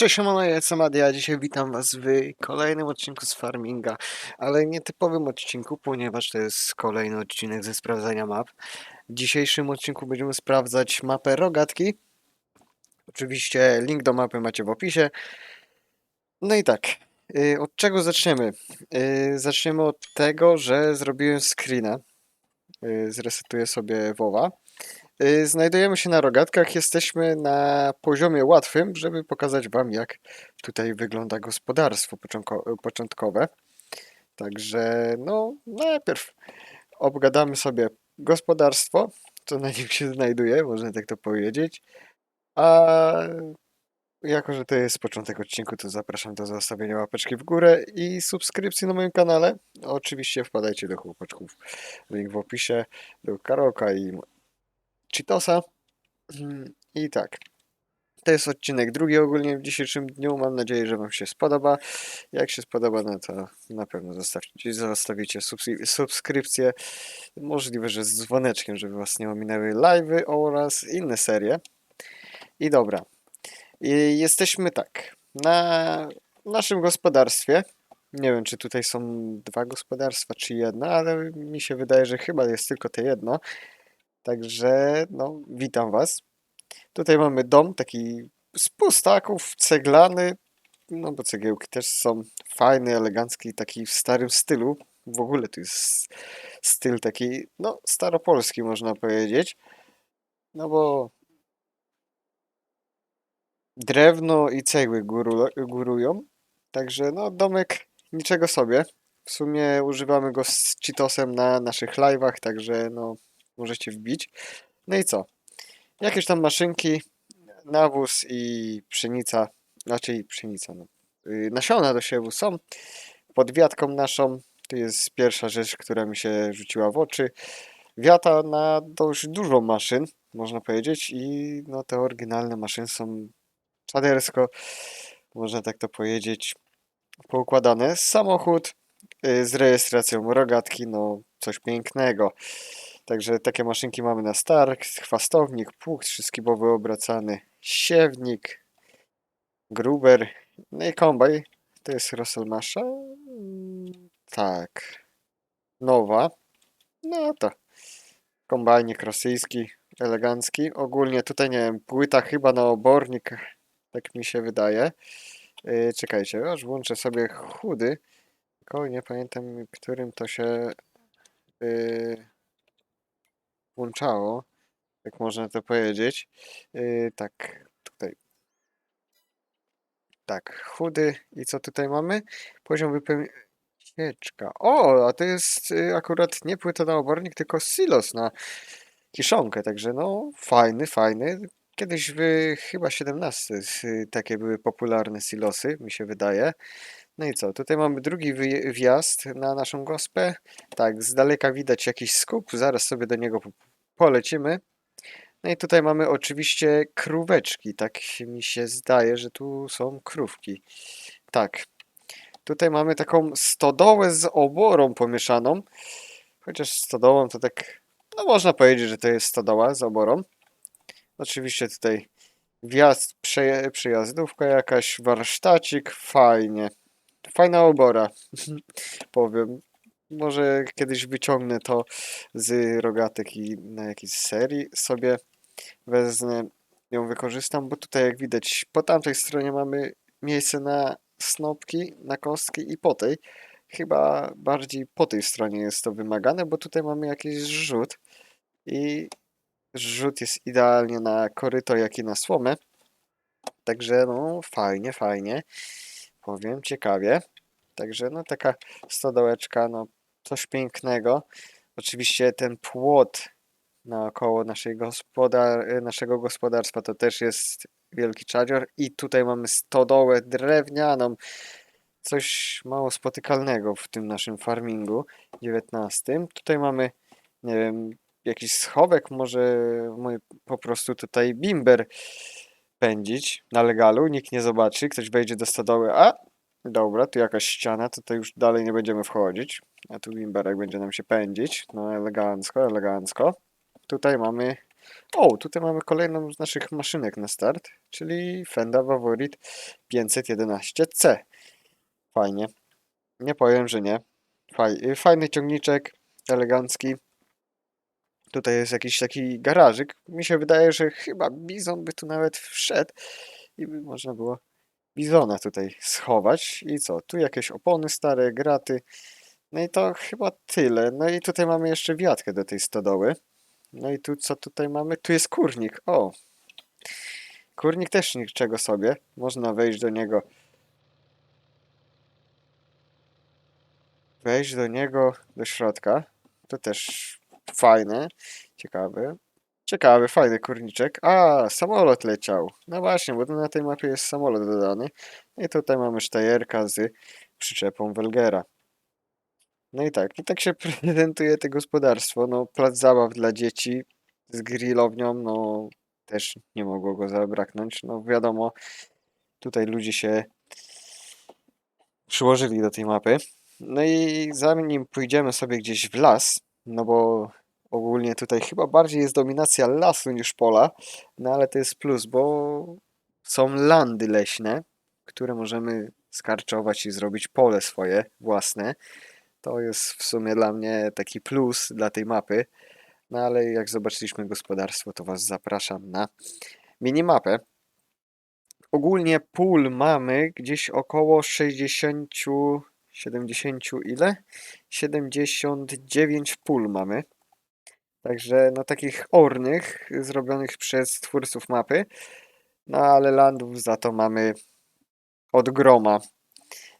Cześć, siemano, jestem dzisiaj witam was w kolejnym odcinku z Farminga, ale nietypowym odcinku, ponieważ to jest kolejny odcinek ze sprawdzania map. W dzisiejszym odcinku będziemy sprawdzać mapę Rogatki. Oczywiście link do mapy macie w opisie. No i tak, y, od czego zaczniemy? Y, Zaczniemy od tego, że zrobiłem screena. Y, Zresetuję sobie WoWa. Y, Znajdujemy się na rogatkach, jesteśmy na poziomie łatwym, żeby pokazać Wam, jak tutaj wygląda gospodarstwo początko- początkowe. Także, no, najpierw obgadamy sobie gospodarstwo, co na nim się znajduje, można tak to powiedzieć. A jako, że to jest początek odcinku, to zapraszam do zostawienia łapeczki w górę i subskrypcji na moim kanale. Oczywiście wpadajcie do chłopaczków, link w opisie, do Karoka i Cheetosa. Mm, I tak. To jest odcinek drugi ogólnie w dzisiejszym dniu. Mam nadzieję, że Wam się spodoba. Jak się spodoba, no to na pewno zostawcie, zostawicie subskrypcję. Możliwe, że z dzwoneczkiem, żeby Was nie ominęły live'y oraz inne serie. I dobra. I jesteśmy tak. Na naszym gospodarstwie. Nie wiem, czy tutaj są dwa gospodarstwa, czy jedno, ale mi się wydaje, że chyba jest tylko te jedno. Także, no, witam Was. Tutaj mamy dom taki z pustaków, ceglany, no bo cegiełki też są fajny, elegancki, taki w starym stylu. W ogóle to jest styl taki, no, staropolski można powiedzieć. No bo drewno i cegły góru, górują. Także, no, domek niczego sobie. W sumie używamy go z Cheetosem na naszych live'ach, także, no, możecie wbić. No i co? Jakieś tam maszynki, nawóz i pszenica, znaczy pszenica, no. y, nasiona do siewu są pod wiatką naszą. To jest pierwsza rzecz, która mi się rzuciła w oczy. Wiata na dość dużo maszyn, można powiedzieć, i no te oryginalne maszyny są czadersko, można tak to powiedzieć, poukładane. Samochód y, z rejestracją rogatki, no coś pięknego. Także takie maszynki mamy na start, chwastownik, pług trzyskibowy obracany, siewnik, gruber, no i kombaj. To jest Rosselmasza? Mm, Tak. Nowa. No to kombajnik rosyjski, elegancki. Ogólnie tutaj, nie wiem, płyta chyba na obornik, tak mi się wydaje. Yy, czekajcie, aż włączę sobie chudy. Tylko nie pamiętam, którym to się... Yy, włączało, jak można to powiedzieć. Yy, tak, tutaj. Tak, chudy. I co tutaj mamy? Poziom wypełnienia. O, a to jest y, akurat nie płyta na obornik, tylko silos na kiszonkę. Także no, fajny, fajny. Kiedyś w chyba 17 y, takie były popularne silosy, mi się wydaje. No i co? Tutaj mamy drugi wjazd na naszą gospę. Tak, z daleka widać jakiś skup. Zaraz sobie do niego po- polecimy. No i tutaj mamy oczywiście króweczki. Tak mi się zdaje, że tu są krówki. Tak. Tutaj mamy taką stodołę z oborą pomieszaną. Chociaż stodołą to tak, no można powiedzieć, że to jest stodoła z oborą. Oczywiście tutaj wjazd, przejazdówka jakaś, warsztacik, fajnie. Fajna obora, powiem. Może kiedyś wyciągnę to z rogatek i na jakiejś serii sobie wezmę, ją wykorzystam, bo tutaj jak widać po tamtej stronie mamy miejsce na snopki, na kostki i po tej. Chyba bardziej po tej stronie jest to wymagane, bo tutaj mamy jakiś zrzut i zrzut jest idealnie na koryto, jak i na słomę. Także no fajnie, fajnie. Powiem, ciekawie. Także no taka stodołeczka, no coś pięknego. Oczywiście ten płot naokoło naszej gospodar naszego gospodarstwa to też jest wielki czadzior. I tutaj mamy stodołę drewnianą. Coś mało spotykalnego w tym naszym farmingu 19. Tutaj mamy, nie wiem, jakiś schowek, może mój po prostu tutaj bimber pędzić na legalu, nikt nie zobaczy, ktoś wejdzie do stodoły, a dobra, tu jakaś ściana, to już dalej nie będziemy wchodzić, a tu bimberek będzie nam się pędzić, no elegancko, elegancko. Tutaj mamy O, tutaj mamy kolejną z naszych maszynek na start, czyli Fenda Favorit 511C. Fajnie. Nie powiem, że nie. Faj, fajny ciągniczek, elegancki. Tutaj jest jakiś taki garażyk. Mi się wydaje, że chyba Bizon by tu nawet wszedł i by można było Bizona tutaj schować. I co? Tu jakieś opony stare, graty. No i to chyba tyle. No i tutaj mamy jeszcze wiatkę do tej stodoły. No i tu co tutaj mamy? Tu jest kurnik. O! Kurnik też niczego sobie. Można wejść do niego. Wejść do niego do środka. To też fajne. Ciekawe. Ciekawy, fajny kurniczek. A, samolot leciał. No właśnie, bo na tej mapie jest samolot dodany. I tutaj mamy sztajerka z przyczepą Welgera. No i tak, i tak się prezentuje to gospodarstwo. No, plac zabaw dla dzieci z grillownią, no też nie mogło go zabraknąć. No wiadomo, tutaj ludzie się przyłożyli do tej mapy. No i zanim pójdziemy sobie gdzieś w las, no bo ogólnie tutaj chyba bardziej jest dominacja lasu niż pola, no ale to jest plus, bo są landy leśne, które możemy skarczować i zrobić pole swoje własne. To jest w sumie dla mnie taki plus dla tej mapy. No ale jak zobaczyliśmy gospodarstwo, to Was zapraszam na minimapę. Ogólnie pól mamy gdzieś około 60, 70 ile? 79 pól mamy. Także no takich ornych, zrobionych przez twórców mapy. No ale landów za to mamy od groma.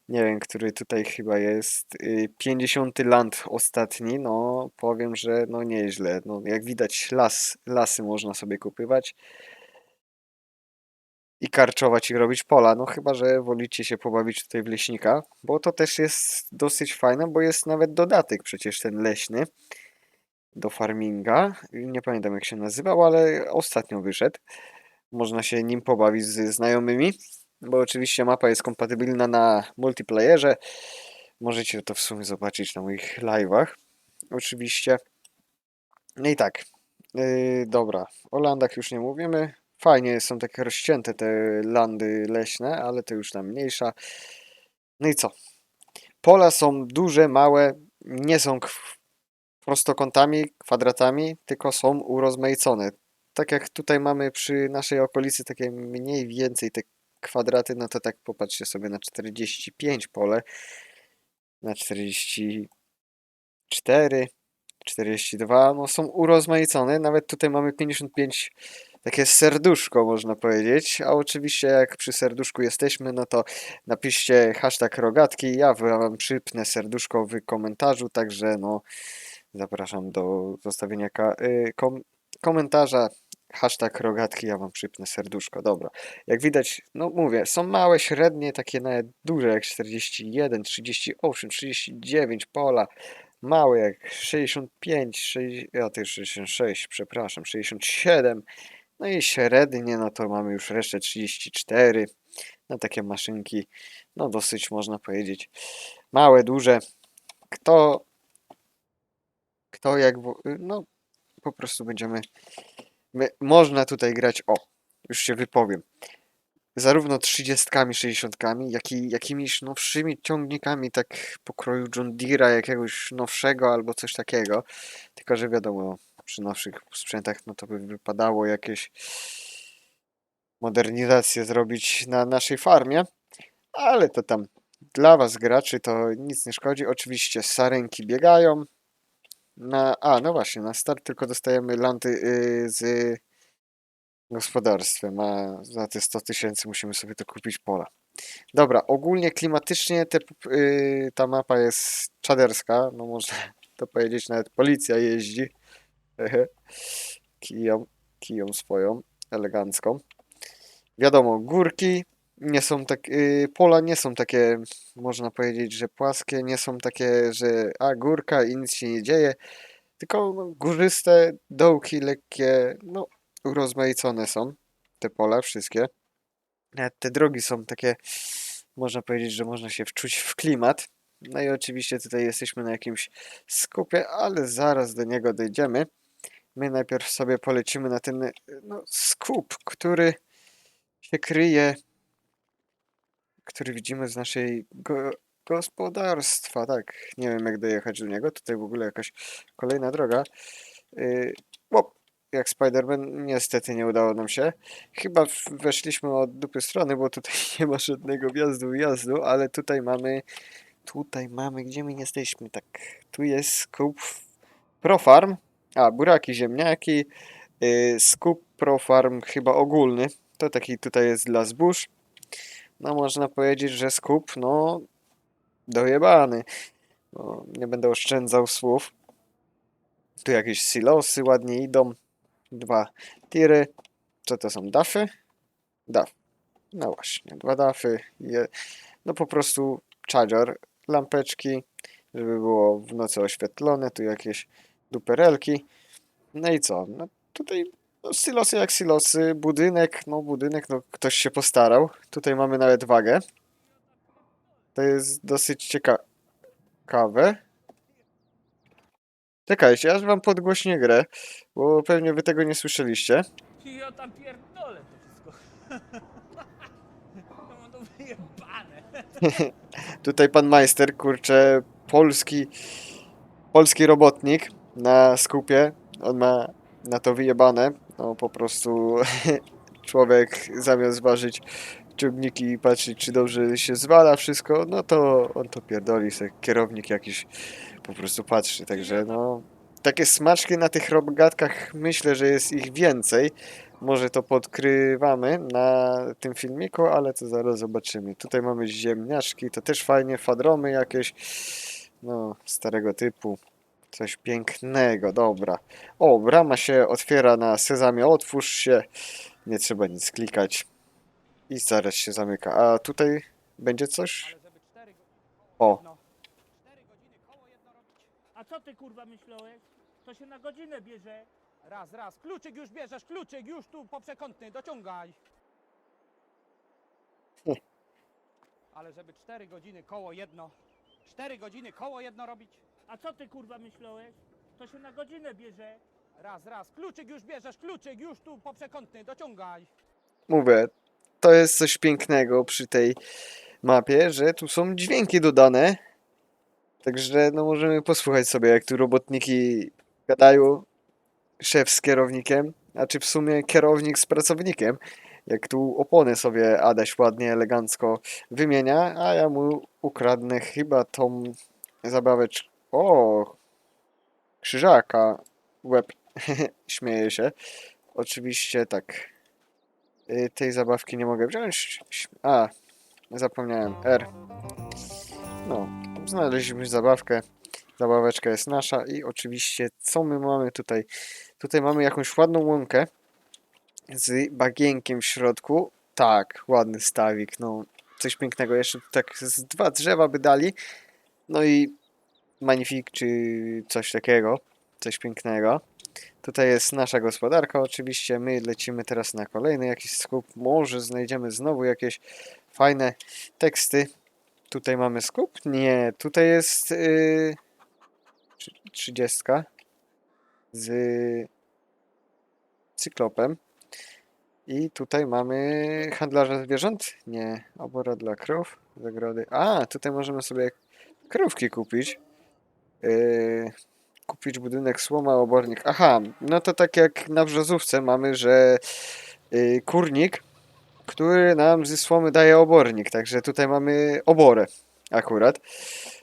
Nie wiem, który tutaj chyba jest. y, 50 land ostatni. No, powiem, że no nieźle. No, jak widać, las, lasy można sobie kupywać i karczować i robić pola. No, chyba, że wolicie się pobawić tutaj w leśnika, bo to też jest dosyć fajne, bo jest nawet dodatek przecież ten leśny do farminga. Nie pamiętam jak się nazywał, ale ostatnio wyszedł. Można się nim pobawić z znajomymi bo oczywiście mapa jest kompatybilna na multiplayerze. Możecie to w sumie zobaczyć na moich live'ach. Oczywiście. No i tak. Yy, dobra, o landach już nie mówimy. Fajnie są takie rozcięte te landy leśne, ale to już tam mniejsza. No i co? Pola są duże, małe, nie są prostokątami, kwadratami, tylko są urozmaicone. Tak jak tutaj mamy przy naszej okolicy takie mniej więcej te kwadraty, no to tak popatrzcie sobie na 45 pole, na 44, 42, no są urozmaicone, nawet tutaj mamy 55 takie serduszko można powiedzieć, a oczywiście jak przy serduszku jesteśmy, no to napiszcie hashtag rogatki, ja wam przypnę serduszko w komentarzu, także no zapraszam do zostawienia y, kom komentarza, Hashtag rogatki, ja wam przypnę serduszko. Dobra. Jak widać, no mówię, są małe, średnie, takie nawet duże jak 41, 38, 39 pola. Małe jak 65, 6, ja też 66, przepraszam, 67. No i średnie, no to mamy już resztę 34. No takie maszynki, no dosyć można powiedzieć. Małe, duże. Kto, kto jak, no po prostu będziemy My, można tutaj grać, o, już się wypowiem, zarówno 30, 60, jak i jakimiś nowszymi ciągnikami, tak pokroju John Deere'a, jakiegoś nowszego albo coś takiego. Tylko, że wiadomo, przy nowszych sprzętach, no to by wypadało jakieś modernizacje zrobić na naszej farmie, ale to tam dla was graczy to nic nie szkodzi. Oczywiście sarenki biegają, na, a, no właśnie, na start tylko dostajemy lanty y, z gospodarstwem, a za te 100 tysięcy musimy sobie to kupić pola. Dobra, ogólnie klimatycznie te, y, ta mapa jest czaderska, no można to powiedzieć, nawet policja jeździ. kiją, kiją swoją, elegancką. Wiadomo, górki nie są tak, y, pola nie są takie, można powiedzieć, że płaskie, nie są takie, że a górka i nic się nie dzieje, tylko no, górzyste, dołki lekkie, no urozmaicone są te pola wszystkie. Nawet te drogi są takie, można powiedzieć, że można się wczuć w klimat. No i oczywiście tutaj jesteśmy na jakimś skupie, ale zaraz do niego dojdziemy. My najpierw sobie polecimy na ten y, no, skup, który się kryje, który widzimy z naszej go, gospodarstwa. Tak, nie wiem jak dojechać do niego. Tutaj w ogóle jakaś kolejna droga. Yy, o, jak Spider-Man, niestety nie udało nam się. Chyba weszliśmy od dupy strony, bo tutaj nie ma żadnego wjazdu, wyjazdu, ale tutaj mamy, tutaj mamy, gdzie my jesteśmy, tak, tu jest skup Profarm, a buraki, ziemniaki, yy, skup Profarm chyba ogólny, to taki tutaj jest dla zbóż. No można powiedzieć, że skup, no, dojebany. No, nie będę oszczędzał słów. Tu jakieś silosy ładnie idą. Dwa tiry. Co to są? Dafy? Daf. No właśnie, dwa dafy. Je... No po prostu charger, lampeczki, żeby było w nocy oświetlone. Tu jakieś duperelki. No i co? No tutaj no, silosy jak silosy. Budynek, no budynek, no ktoś się postarał. Tutaj mamy nawet wagę. To jest dosyć cieka- ciekawe. Czekajcie, aż wam podgłośnię grę, bo pewnie wy tego nie słyszeliście. Ja tam pierdolę to wszystko. To wyjebane. Tutaj pan majster, kurczę, polski, polski robotnik na skupie. On ma na to wyjebane. No po prostu człowiek zamiast ważyć ciągniki i patrzeć, czy dobrze się zwala wszystko, no to on to pierdoli, se kierownik jakiś po prostu patrzy. Także no, takie smaczki na tych rogatkach myślę, że jest ich więcej. Może to podkrywamy na tym filmiku, ale to zaraz zobaczymy. Tutaj mamy ziemniaczki, to też fajnie, fadromy jakieś, no, starego typu. Coś pięknego, dobra. O, brama się otwiera na sezamie, otwórz się. Nie trzeba nic klikać. I zaraz się zamyka. A tutaj będzie coś? O, no. A co ty kurwa myślałeś? To się na godzinę bierze. Raz, raz. Kluczyk już bierzesz, kluczyk już tu po przekątnej, dociągaj. Ale żeby cztery godziny koło jedno. Cztery godziny koło jedno robić. A co ty kurwa myślałeś? To się na godzinę bierze. Raz, raz. Kluczyk już bierzesz, kluczyk już tu po przekątnej, dociągaj. mówię, to jest coś pięknego przy tej mapie, że tu są dźwięki dodane. Także no możemy posłuchać sobie, jak tu robotniki gadają, szef z kierownikiem, a czy w sumie kierownik z pracownikiem. Jak tu opony sobie Adaś ładnie, elegancko wymienia, a ja mu ukradnę chyba tą zabaweczkę. O! Krzyżaka. Łeb. Śmieje się. Oczywiście tak. Y, Tej zabawki nie mogę wziąć. A, zapomniałem. R. No, znaleźliśmy zabawkę. Zabaweczka jest nasza i oczywiście co my mamy tutaj? Tutaj mamy jakąś ładną łąkę z bagienkiem w środku. Tak, ładny stawik, no coś pięknego. Jeszcze tak z dwa drzewa by dali. No i magnifik czy coś takiego. Coś pięknego. Tutaj jest nasza gospodarka oczywiście. My lecimy teraz na kolejny jakiś skup. Może znajdziemy znowu jakieś fajne teksty. Tutaj mamy skup? Nie, tutaj jest yy, trzy- trzydziestka z cyklopem. I tutaj mamy handlarza zwierząt? Nie, obora dla krów, zagrody. A, tutaj możemy sobie krówki kupić. Yy, kupić budynek słoma, obornik. Aha, no to tak jak na brzozówce mamy, że yy, kurnik, który nam ze słomy daje obornik. Także tutaj mamy oborę akurat.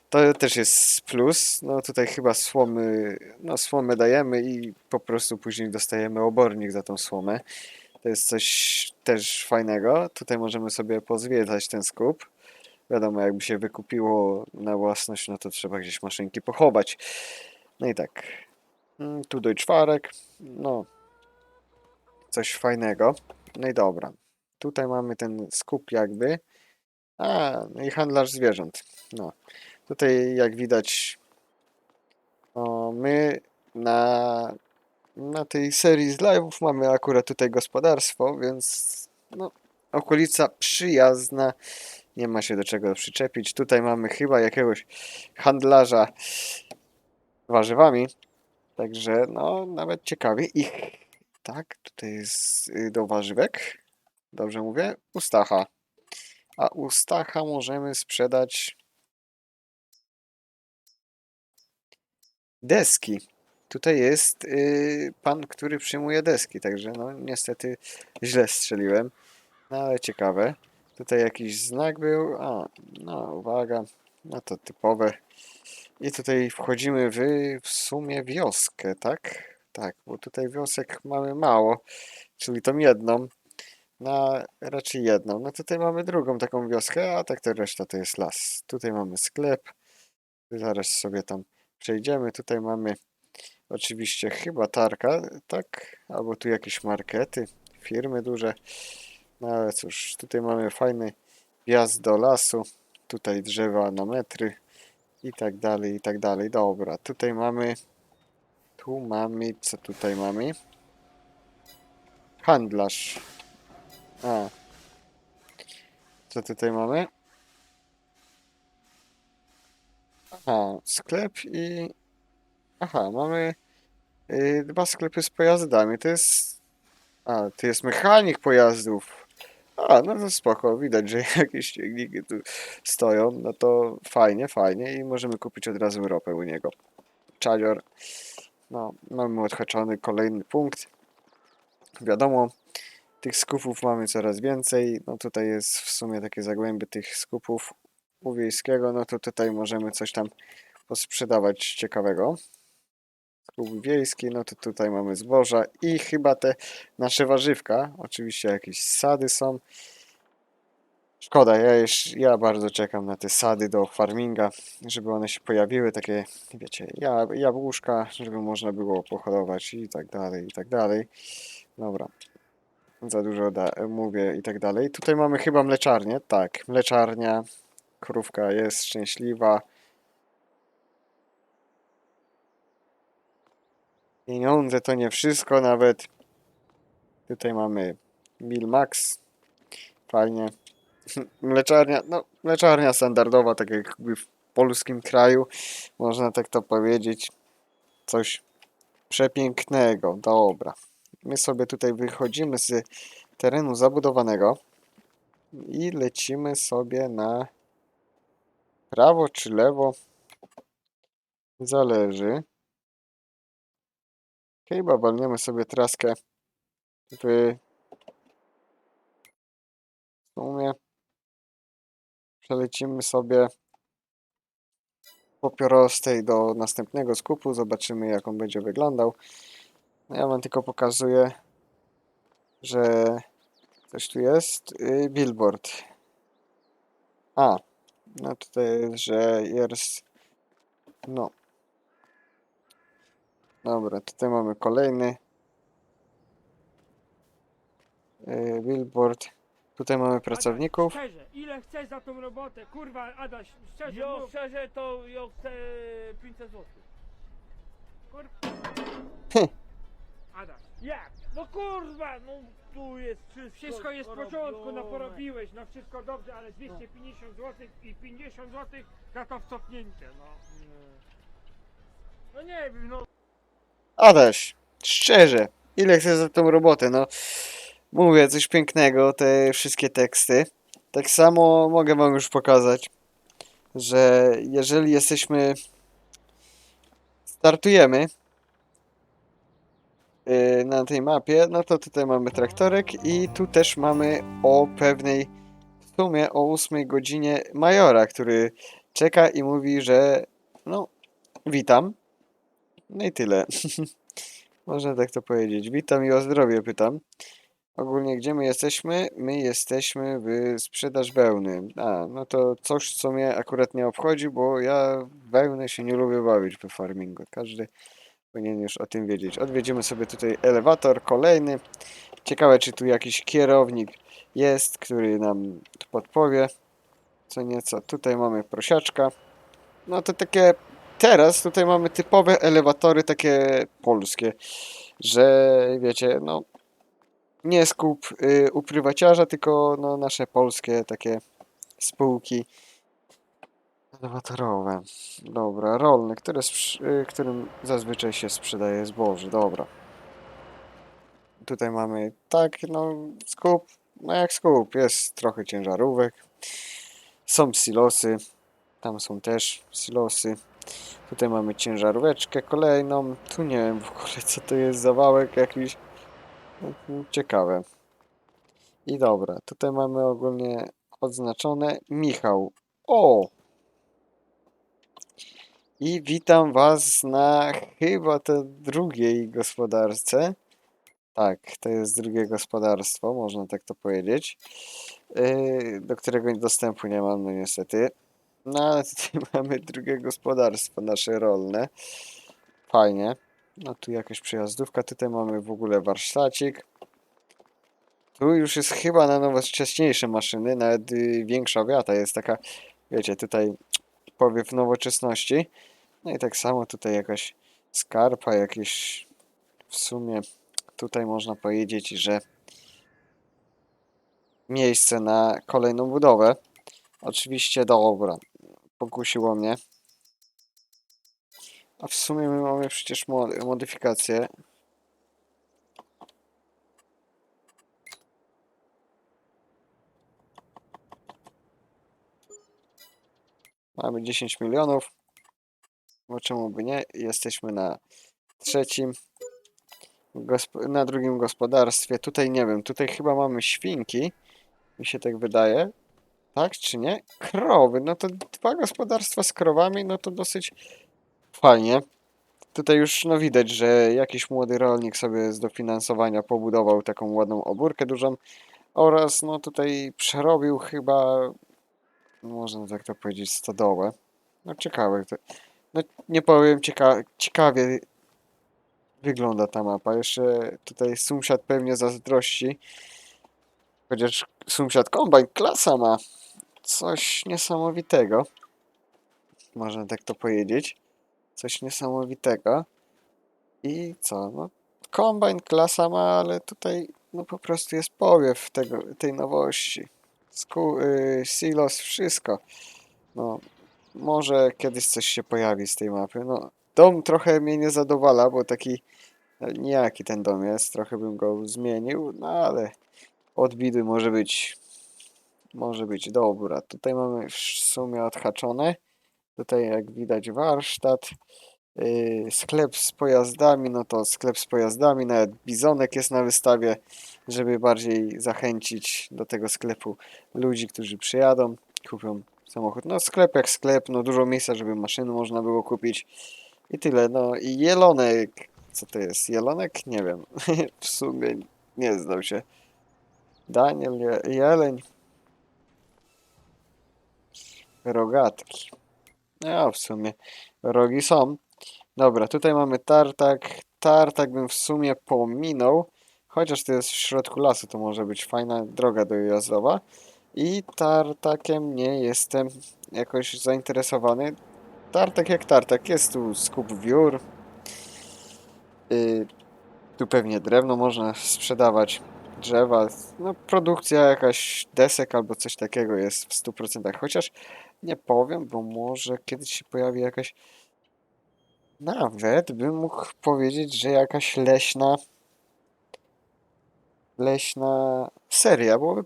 To też jest plus. No tutaj chyba słomy, no słomę dajemy i po prostu później dostajemy obornik za tą słomę. To jest coś też fajnego. Tutaj możemy sobie pozwiedzać ten skup. Wiadomo, jakby się wykupiło na własność, no to trzeba gdzieś maszynki pochować. No i tak. Mm, Tu czwarek. No. Coś fajnego. No i dobra. Tutaj mamy ten skup jakby. A, no i handlarz zwierząt. No. Tutaj jak widać o, my na, na tej serii z live'ów mamy akurat tutaj gospodarstwo, więc no, okolica przyjazna. Nie ma się do czego przyczepić. Tutaj mamy chyba jakiegoś handlarza warzywami. Także no, nawet ciekawie. I tak, tutaj jest y, do warzywek. Dobrze mówię? Ustacha. A ustacha możemy sprzedać deski. Tutaj jest y, pan, który przyjmuje deski, także no niestety źle strzeliłem. No ale ciekawe. Tutaj jakiś znak był. A, no uwaga. No to typowe. I tutaj wchodzimy w w sumie wioskę, tak? Tak, bo tutaj wiosek mamy mało, czyli tą jedną. No, raczej jedną. No tutaj mamy drugą taką wioskę, a tak to reszta to jest las. Tutaj mamy sklep. Zaraz sobie tam przejdziemy. Tutaj mamy oczywiście chyba tarka, tak? Albo tu jakieś markety, firmy duże. No ale cóż, tutaj mamy fajny wjazd do lasu. Tutaj drzewa na metry i tak dalej, i tak dalej. Dobra, tutaj mamy. Tu mamy. Co tutaj mamy? Handlarz. A. Co tutaj mamy? Aha, sklep i. Aha, mamy y, dwa sklepy z pojazdami. To jest. A, to jest mechanik pojazdów. A, no to spoko, widać, że jakieś ciągniki tu stoją, no to fajnie, fajnie i możemy kupić od razu ropę u niego. Czadzior. No, mamy odhaczony kolejny punkt. Wiadomo, tych skupów mamy coraz więcej. No tutaj jest w sumie takie zagłębie tych skupów u wiejskiego, no to tutaj możemy coś tam posprzedawać ciekawego. Skup wiejski, no to tutaj mamy zboża i chyba te nasze warzywka. Oczywiście jakieś sady są. Szkoda, ja, już, ja bardzo czekam na te sady do farminga, żeby one się pojawiły, takie, wiecie, ja, jabłuszka, żeby można było pohodować i tak dalej, i tak dalej. Dobra, za dużo da, mówię i tak dalej. Tutaj mamy chyba mleczarnię, tak, mleczarnia, krówka jest szczęśliwa. Pieniądze to nie wszystko, nawet tutaj mamy Milmax, fajnie. Mleczarnia, no mleczarnia standardowa, tak jakby w polskim kraju, można tak to powiedzieć. Coś przepięknego, dobra. My sobie tutaj wychodzimy z terenu zabudowanego i lecimy sobie na prawo czy lewo, zależy. Chyba walniemy sobie traskę w sumie przelecimy sobie po piorostej do następnego skupu, zobaczymy jak on będzie wyglądał. No ja wam tylko pokazuję, że coś tu jest. Yy, billboard. A, no tutaj że jest, no. Dobra, tutaj mamy kolejny yy, billboard. Tutaj mamy pracowników. Szczerze, ile chcesz za tą robotę? Kurwa, Adaś, szczerze Jo, mów. szczerze to ja chcę 500 zł. Adaś, Jak? No kurwa, no tu jest wszystko wszystko jest w porządku, no porobiłeś, no wszystko dobrze, ale 250 zł i 50 zł za to wcofnięcie, no. No nie wiem, no. Adaś, szczerze, ile chcesz za tą robotę? No, mówię coś pięknego, te wszystkie teksty. Tak samo mogę wam już pokazać, że jeżeli jesteśmy, startujemy yy, na tej mapie, no to tutaj mamy traktorek i tu też mamy o pewnej, w sumie o 8 godzinie majora, który czeka i mówi, że no, witam. No i tyle. Można tak to powiedzieć. Witam i o zdrowie pytam. Ogólnie gdzie my jesteśmy? My jesteśmy w sprzedaż wełny. A, no to coś, co mnie akurat nie obchodzi, bo ja w wełnę się nie lubię bawić w farmingu. Każdy powinien już o tym wiedzieć. Odwiedzimy sobie tutaj elewator kolejny. Ciekawe, czy tu jakiś kierownik jest, który nam podpowie co nieco. Tutaj mamy prosiaczka. No to takie teraz tutaj mamy typowe elewatory takie polskie, że wiecie, no nie skup y, u tylko no nasze polskie takie spółki. Dwutorowe. Dobra, rolny, sprz- y, którym zazwyczaj się sprzedaje zboże. Dobra. Tutaj mamy tak, no skup, no jak skup, jest trochę ciężarówek. Są silosy, tam są też silosy. Tutaj mamy ciężaróweczkę kolejną. Tu nie wiem w ogóle co to jest za wałek jakiś. Ciekawe. I dobra, tutaj mamy ogólnie odznaczone Michał. O! I witam Was na chyba to drugiej gospodarce. Tak, to jest drugie gospodarstwo, można tak to powiedzieć. Yy, do którego dostępu nie mam, no niestety. No ale tutaj mamy drugie gospodarstwo, nasze rolne. Fajnie. No tu jakaś przejazdówka, tutaj mamy w ogóle warsztacik. Tu już jest chyba na nowocześniejsze maszyny, nawet y, większa wiata jest taka, wiecie, tutaj powiew nowoczesności. No i tak samo tutaj jakaś skarpa, jakieś w sumie tutaj można powiedzieć, że miejsce na kolejną budowę. Oczywiście dobra, pokusiło mnie. A w sumie my mamy przecież mo- modyfikację. Mamy 10 milionów. Bo czemu by nie? Jesteśmy na trzecim. Na drugim gospodarstwie. Tutaj nie wiem, tutaj chyba mamy świnki. Mi się tak wydaje. Tak czy nie? Krowy. No to dwa gospodarstwa z krowami, no to dosyć fajnie. Tutaj już no widać, że jakiś młody rolnik sobie z dofinansowania pobudował taką ładną obórkę dużą oraz no tutaj przerobił chyba, można tak to powiedzieć, stodołę. No ciekawe. To, no nie powiem, cieka ciekawie wygląda ta mapa. Jeszcze tutaj sąsiad pewnie zazdrości. Chociaż sąsiad kombajn klasa ma. Coś niesamowitego. Można tak to powiedzieć. Coś niesamowitego. I co? No, kombajn klasa ma, ale tutaj no po prostu jest powiew tego, tej nowości. Sku, y, silos, wszystko. No, może kiedyś coś się pojawi z tej mapy. No, dom trochę mnie nie zadowala, bo taki e, nijaki ten dom jest. Trochę bym go zmienił, no ale od bidy może być może być dobra. Tutaj mamy w sumie odhaczone. Tutaj jak widać warsztat. Yy, sklep z pojazdami, no to sklep z pojazdami, nawet bizonek jest na wystawie, żeby bardziej zachęcić do tego sklepu ludzi, którzy przyjadą, kupią samochód. No sklep jak sklep, no dużo miejsca, żeby maszyny można było kupić i tyle. No i jelonek, co to jest? Jelonek? Nie wiem. w sumie nie znam się. Daniel, Je- jeleń. Rogatki. No, w sumie rogi są. Dobra, tutaj mamy tartak. Tartak bym w sumie pominął. Chociaż to jest w środku lasu, to może być fajna droga dojazdowa. I tartakiem nie jestem jakoś zainteresowany. Tartak jak tartak. Jest tu skup wiór. Y, tu pewnie drewno można sprzedawać. Drzewa. No, produkcja jakaś desek albo coś takiego jest w 100%. Chociaż nie powiem, bo może kiedyś się pojawi jakaś. Nawet bym mógł powiedzieć, że jakaś leśna. Leśna seria, bo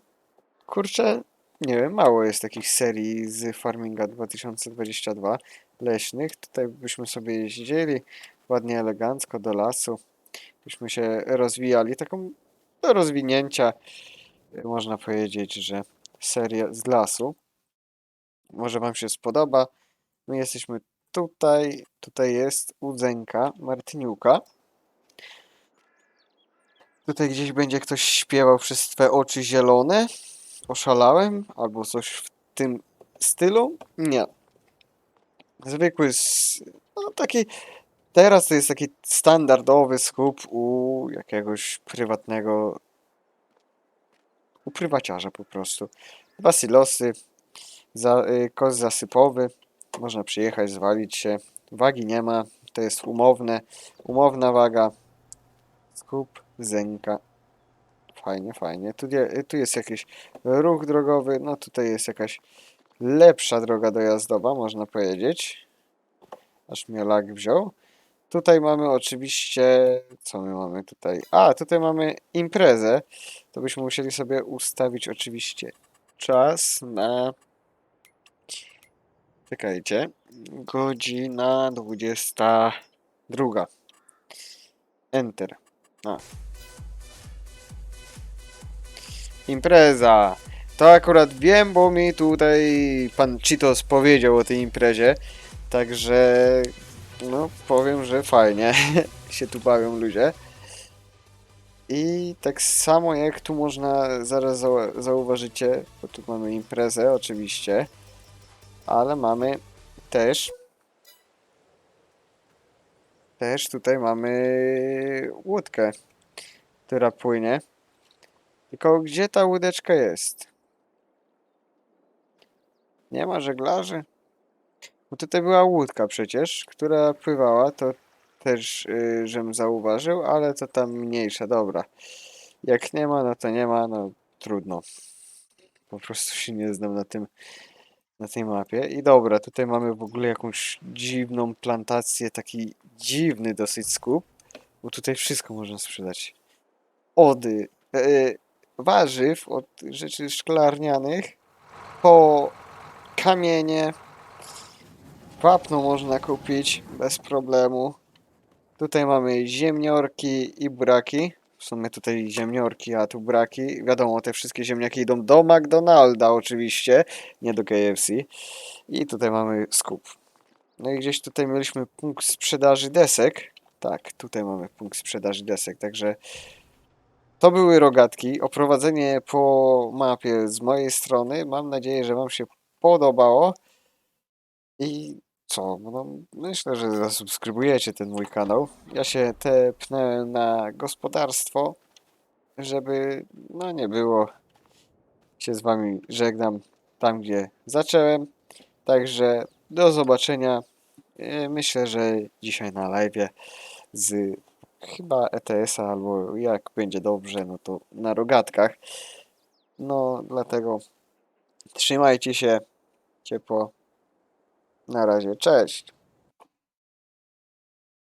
kurczę, nie wiem, mało jest takich serii z Farminga 2022 leśnych. Tutaj byśmy sobie jeździli ładnie, elegancko do lasu. Byśmy się rozwijali. Taką do rozwinięcia, można powiedzieć, że seria z lasu. Może Wam się spodoba. My jesteśmy tutaj. Tutaj jest Udzenka Martyniuka. Tutaj gdzieś będzie ktoś śpiewał przez Twe oczy zielone. Oszalałem? Albo coś w tym stylu? Nie. Zwykły, no taki, teraz to jest taki standardowy skup u jakiegoś prywatnego, u prywaciarza po prostu. Dwa silosy, za, y, kosz zasypowy, można przyjechać, zwalić się, wagi nie ma, to jest umowne, umowna waga, skup, zęka, fajnie, fajnie, tu, tu jest jakiś ruch drogowy, no tutaj jest jakaś lepsza droga dojazdowa, można powiedzieć. Aż mnie lag wziął. Tutaj mamy oczywiście, co my mamy tutaj? A, tutaj mamy imprezę. To byśmy musieli sobie ustawić oczywiście czas na... Czekajcie. Godzina 22. Enter. A. Impreza. To akurat wiem, bo mi tutaj pan Cheetos powiedział o tej imprezie. Także no powiem, że fajnie się tu bawią ludzie. I tak samo jak tu można, zaraz zau zauważycie, bo tu mamy imprezę oczywiście, ale mamy też też tutaj mamy łódkę, która płynie. Tylko gdzie ta łódeczka jest? Nie ma żeglarzy? Bo tutaj była łódka przecież, która pływała, to też yy, żem zauważył, ale to tam mniejsza, dobra. Jak nie ma, no to nie ma, no trudno. Po prostu się nie znam na tym, na tej mapie. I dobra, tutaj mamy w ogóle jakąś dziwną plantację, taki dziwny dosyć skup, bo tutaj wszystko można sprzedać. Ody, e, warzyw, od rzeczy szklarnianych, po kamienie, wapno można kupić bez problemu. Tutaj mamy ziemniorki i buraki. Sumie tutaj ziemniorki, a tu buraki. Wiadomo, te wszystkie ziemniaki idą do McDonalda oczywiście, nie do KFC. I tutaj mamy skup. No i gdzieś tutaj mieliśmy punkt sprzedaży desek. Tak, tutaj mamy punkt sprzedaży desek, także to były rogatki. Oprowadzenie po mapie z mojej strony. Mam nadzieję, że Wam się podobało. I co? No, myślę, że zasubskrybujecie ten mój kanał. Ja się tepnąłem na gospodarstwo, żeby no nie było. Się z Wami żegnam tam, gdzie zacząłem. Także do zobaczenia. E, Myślę, że dzisiaj na live z chyba ETS-a albo jak będzie dobrze, no to na rogatkach. No dlatego trzymajcie się ciepło. Na razie, cześć.